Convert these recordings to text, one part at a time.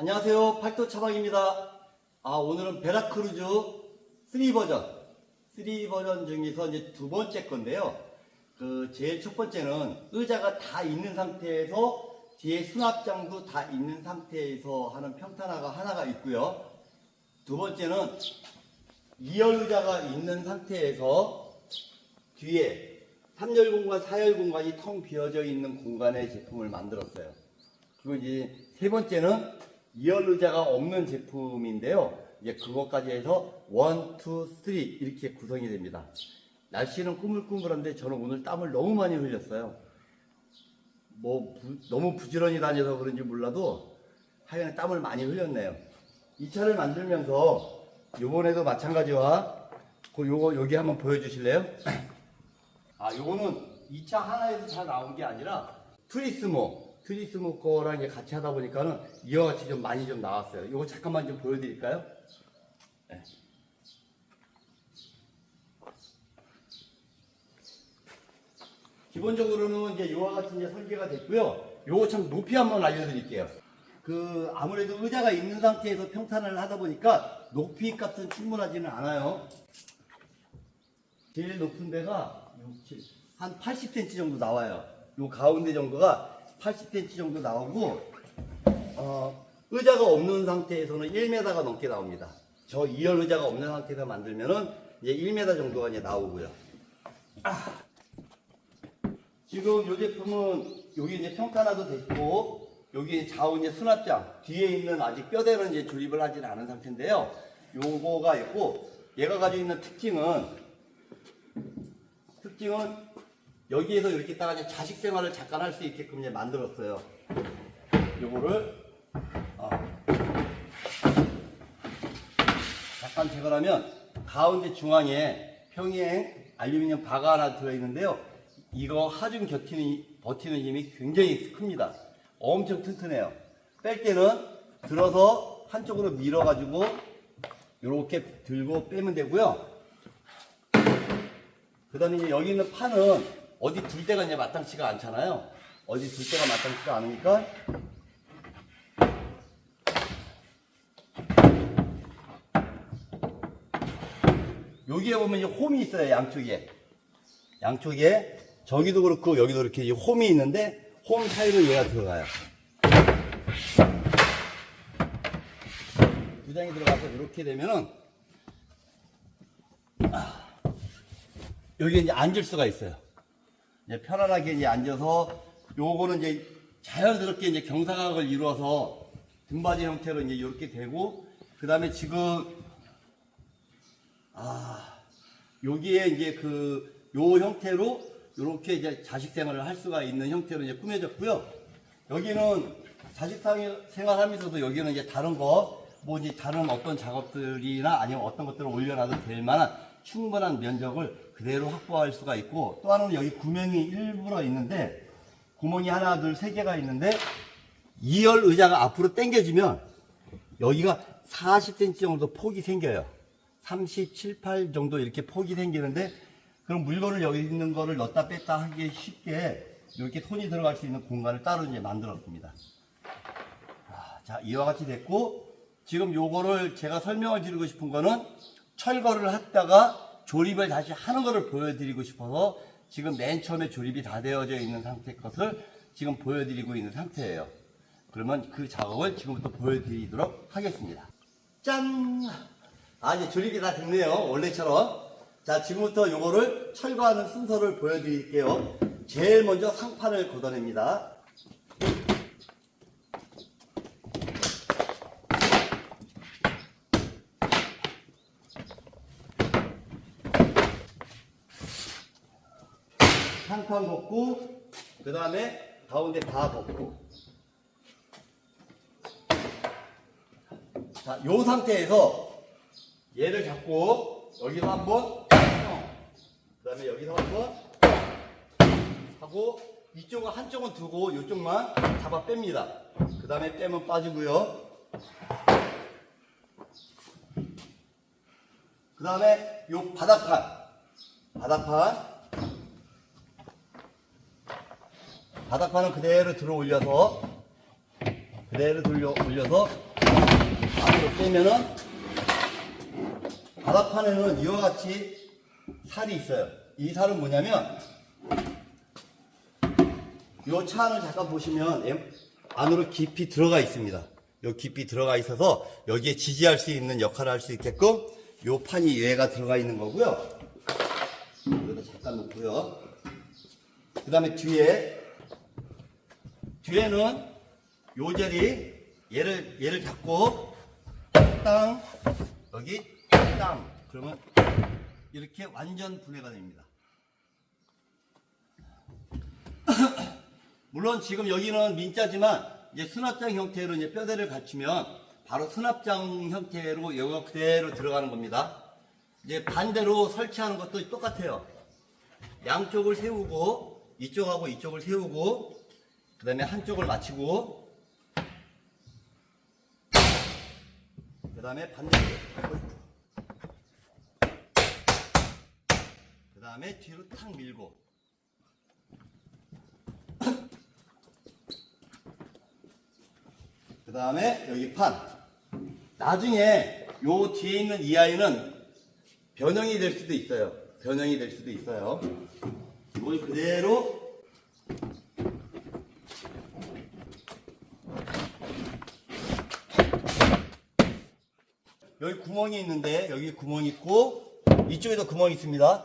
안녕하세요. 팔도 차박입니다. 아, 오늘은 베라크루즈 3 버전. 3 버전 중에서 이제 두 번째 건데요. 그, 제일 첫 번째는 의자가 다 있는 상태에서 뒤에 수납장도 다 있는 상태에서 하는 평탄화가 하나가 있고요. 두 번째는 2열 의자가 있는 상태에서 뒤에 3열 공간, 4열 공간이 텅 비어져 있는 공간의 제품을 만들었어요. 그리고 이제 세 번째는 2열 의자가 없는 제품인데요. 이제 그것까지 해서 1, 2, 3 이렇게 구성이 됩니다. 날씨는 꾸물꾸물한데 저는 오늘 땀을 너무 많이 흘렸어요. 뭐 부- 너무 부지런히 다녀서 그런지 몰라도 하여간 땀을 많이 흘렸네요. 이 차를 만들면서 요번에도 마찬가지와 그 요거 여기 한번 보여주실래요? 아 요거는 이 차 하나에서 잘 나온 게 아니라 트리스모 트리스모 거랑 같이 하다 보니까는 이와 같이 좀 많이 좀 나왔어요. 요거 잠깐만 좀 보여드릴까요? 네. 기본적으로는 이제 이와 같이 이제 설계가 됐고요. 요거 참 높이 한번 알려드릴게요. 그 아무래도 의자가 있는 상태에서 평탄을 하다 보니까 높이 값은 충분하지는 않아요. 제일 높은 데가 6, 7, 한 80cm 정도 나와요. 요 가운데 정도가 80cm 정도 나오고 어, 의자가 없는 상태에서는 1m가 넘게 나옵니다. 저 2열 의자가 없는 상태에서 만들면은 이제 1m 정도가 이제 나오고요. 아. 지금 이 제품은 여기 이제 평탄화도 됐고 여기 좌우 이제 수납장 뒤에 있는 아직 뼈대는 이제 조립을 하지는 않은 상태인데요. 요거가 있고 얘가 가지고 있는 특징은 특징은 여기에서 이렇게 따가 이제 자식 생활을 잠깐 할 수 있게끔 이제 만들었어요. 요거를 어. 잠깐 제거하면 가운데 중앙에 평행 알루미늄 바가 하나 들어있는데요. 이거 하중 버티는, 버티는 힘이 굉장히 큽니다. 엄청 튼튼해요. 뺄 때는 들어서 한쪽으로 밀어가지고 이렇게 들고 빼면 되고요. 그 다음에 여기 있는 판은 어디 둘 데가 이제 마땅치가 않잖아요. 어디 둘 데가 마땅치가 않으니까 여기에 보면 이제 홈이 있어요, 양쪽에. 양쪽에 저기도 그렇고 여기도 이렇게 이 홈이 있는데 홈 사이로 얘가 들어가요. 두 장이 들어가서 이렇게 되면은 아, 여기 이제 앉을 수가 있어요. 이제 편안하게 이제 앉아서 요거는 이제 자연스럽게 이제 경사각을 이루어서 등받이 형태로 이제 이렇게 되고 그 다음에 지금 아 여기에 이제 그 요 형태로 이렇게 이제 자식 생활을 할 수가 있는 형태로 이제 꾸며졌고요. 여기는 자식 상- 생활하면서도 여기는 이제 다른 거, 뭐 이제 다른 어떤 작업들이나 아니면 어떤 것들을 올려놔도 될 만한 충분한 면적을 그대로 확보할 수가 있고 또 하나는 여기 구멍이 일부러 있는데 구멍이 하나, 둘, 세 개가 있는데 2열 의자가 앞으로 당겨지면 여기가 40cm 정도 폭이 생겨요. 37, 8 정도 이렇게 폭이 생기는데 그럼 물건을 여기 있는 거를 넣었다 뺐다 하기 쉽게 이렇게 손이 들어갈 수 있는 공간을 따로 이제 만들었습니다. 아, 자, 이와 같이 됐고 지금 요거를 제가 설명을 드리고 싶은 거는 철거를 했다가 조립을 다시 하는 거를 보여드리고 싶어서 지금 맨 처음에 조립이 다 되어져 있는 상태 것을 지금 보여드리고 있는 상태예요. 그러면 그 작업을 지금부터 보여드리도록 하겠습니다. 짠! 아, 이제 조립이 다 됐네요. 원래처럼. 자, 지금부터 요거를 철거하는 순서를 보여드릴게요. 제일 먼저 상판을 걷어냅니다. 상판 걷고, 그 다음에 가운데 다 걷고. 자, 요 상태에서 얘를 잡고 여기서 한번 그 다음에 여기서 한번 하고 이쪽은 한쪽은 두고 이쪽만 잡아 뺍니다. 그 다음에 빼면 빠지고요. 그 다음에 요 바닥판 바닥판 바닥판은 그대로 들어 올려서 그대로 들려 올려서 앞으로 빼면은 바닥판에는 이와 같이 살이 있어요. 이 살은 뭐냐면 이차 안을 잠깐 보시면 엠- 안으로 깊이 들어가 있습니다. 요 깊이 들어가 있어서 여기에 지지할 수 있는 역할을 할 수 있게끔 요 판이 얘가 들어가 있는 거고요. 여기다 잠깐 놓고요. 그 다음에 뒤에 뒤에는 요 젤이 얘를 얘를 잡고 땅 여기 땅 그러면 이렇게 완전 분해가 됩니다. 물론 지금 여기는 민자지만 이제 수납장 형태로 이제 뼈대를 갖추면 바로 수납장 형태로 여기가 그대로 들어가는 겁니다. 이제 반대로 설치하는 것도 똑같아요. 양쪽을 세우고 이쪽하고 이쪽을 세우고 그 다음에 한쪽을 맞추고 그 다음에 반대로 그 다음에 뒤로 탁 밀고 그 다음에 여기 판. 나중에 요 뒤에 있는 이 아이는 변형이 될 수도 있어요. 변형이 될 수도 있어요. 이걸 그대로 여기 구멍이 있는데 여기 구멍이 있고 이쪽에도 구멍이 있습니다.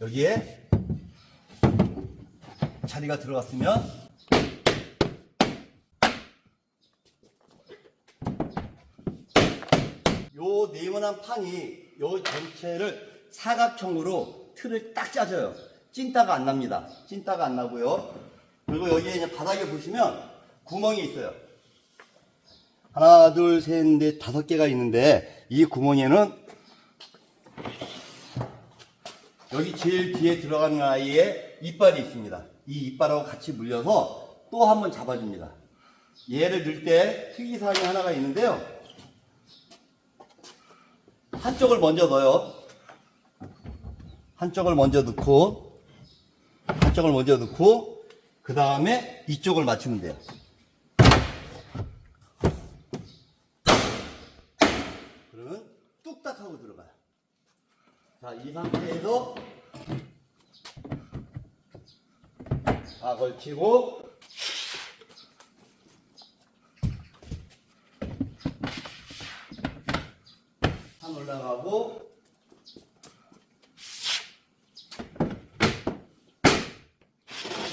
여기에 자리가 들어갔으면 요 네모난 판이 요 전체를 사각형으로 틀을 딱 짜줘요. 찐따가 안 납니다. 찐따가 안 나고요. 그리고 여기에 이제 바닥에 보시면 구멍이 있어요. 하나, 둘, 셋, 넷, 다섯 개가 있는데 이 구멍에는 여기 제일 뒤에 들어가는 아이의 이빨이 있습니다. 이 이빨하고 같이 물려서 또 한번 잡아줍니다. 얘를 넣을 때 특이사항이 하나가 있는데요. 한쪽을 먼저 넣어요. 한쪽을 먼저 넣고, 한쪽을 먼저 넣고, 그 다음에 이쪽을 맞추면 돼요. 그러면 뚝딱 하고 들어가요. 자, 이 상태에서 다 걸치고 한 올라가고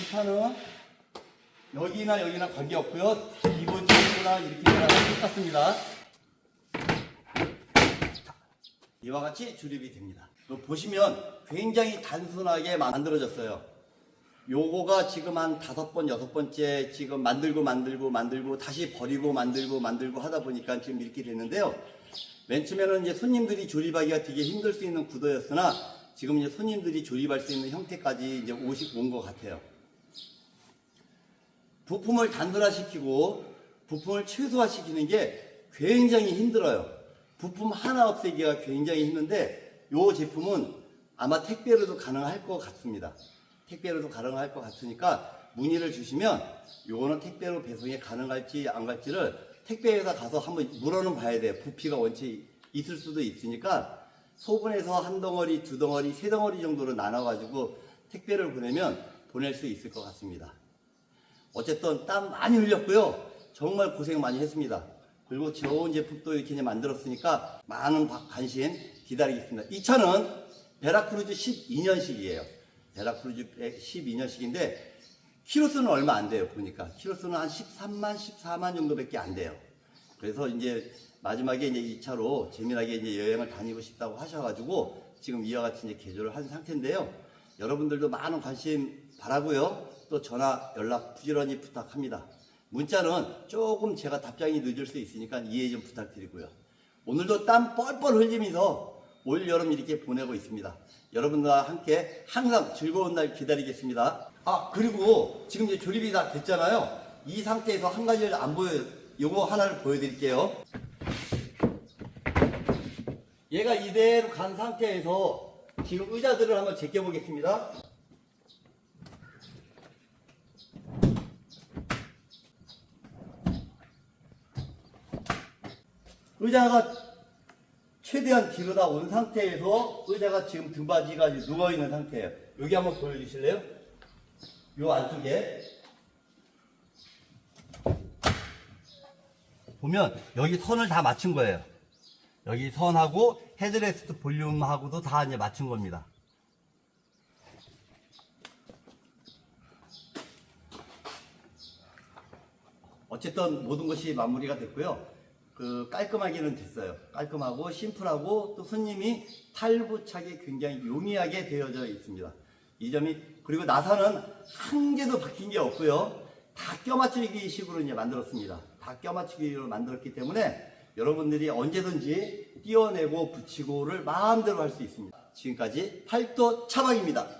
이 판은 여기나 여기나 관계없고요. 기본적으로나 이렇게 들어가면 똑같습니다. 이와 같이 조립이 됩니다. 또 보시면 굉장히 단순하게 만들어졌어요. 요거가 지금 한 다섯 번, 여섯 번째 지금 만들고 만들고 만들고 다시 버리고 만들고 만들고 하다 보니까 지금 이렇게 됐는데요. 맨 처음에는 이제 손님들이 조립하기가 되게 힘들 수 있는 구도였으나 지금 이제 손님들이 조립할 수 있는 형태까지 이제 오시 온것 같아요. 부품을 단순화시키고 부품을 최소화시키는 게 굉장히 힘들어요. 부품 하나 없애기가 굉장히 힘든데 이 제품은 아마 택배로도 가능할 것 같습니다. 택배로도 가능할 것 같으니까 문의를 주시면 요거는 택배로 배송이 가능할지 안 갈지를 택배회사 가서 한번 물어는 봐야 돼요. 부피가 원체 있을 수도 있으니까 소분해서 한 덩어리, 두 덩어리, 세 덩어리 정도로 나눠가지고 택배를 보내면 보낼 수 있을 것 같습니다. 어쨌든 땀 많이 흘렸고요. 정말 고생 많이 했습니다. 그리고 좋은 제품도 이렇게 만들었으니까 많은 바- 관심 기다리겠습니다. 이 차는 베라크루즈 12년식이에요. 베라크루즈 12년식인데 키로수는 얼마 안 돼요. 보니까 키로수는 한 13만, 14만 정도밖에 안 돼요. 그래서 이제 마지막에 이제 이 차로 재미나게 이제 여행을 다니고 싶다고 하셔가지고 지금 이와 같이 이제 개조를 한 상태인데요. 여러분들도 많은 관심 바라고요. 또 전화 연락 부지런히 부탁합니다. 문자는 조금 제가 답장이 늦을 수 있으니까 이해 좀 부탁드리고요. 오늘도 땀 뻘뻘 흘리면서 올 여름 이렇게 보내고 있습니다. 여러분들과 함께 항상 즐거운 날 기다리겠습니다. 아 그리고 지금 이제 조립이 다 됐잖아요. 이 상태에서 한 가지를 안 보여 요거 하나를 보여드릴게요. 얘가 이대로 간 상태에서 지금 의자들을 한번 제껴보겠습니다. 의자가 최대한 뒤로 다 온 상태에서 의자가 지금 등받이가 누워있는 상태예요. 여기 한번 보여주실래요? 요 안쪽에 보면 여기 선을 다 맞춘 거예요. 여기 선하고 헤드레스트 볼륨하고도 다 이제 맞춘 겁니다. 어쨌든 모든 것이 마무리가 됐고요. 그 깔끔하기는 됐어요. 깔끔하고 심플하고 또 손님이 탈부착이 굉장히 용이하게 되어져 있습니다. 이 점이 그리고 나사는 한 개도 바뀐 게 없고요. 다 껴맞추기 식으로 이제 만들었습니다. 다 껴맞추기로 만들었기 때문에 여러분들이 언제든지 띄어내고 붙이고를 마음대로 할 수 있습니다. 지금까지 팔도 차박입니다.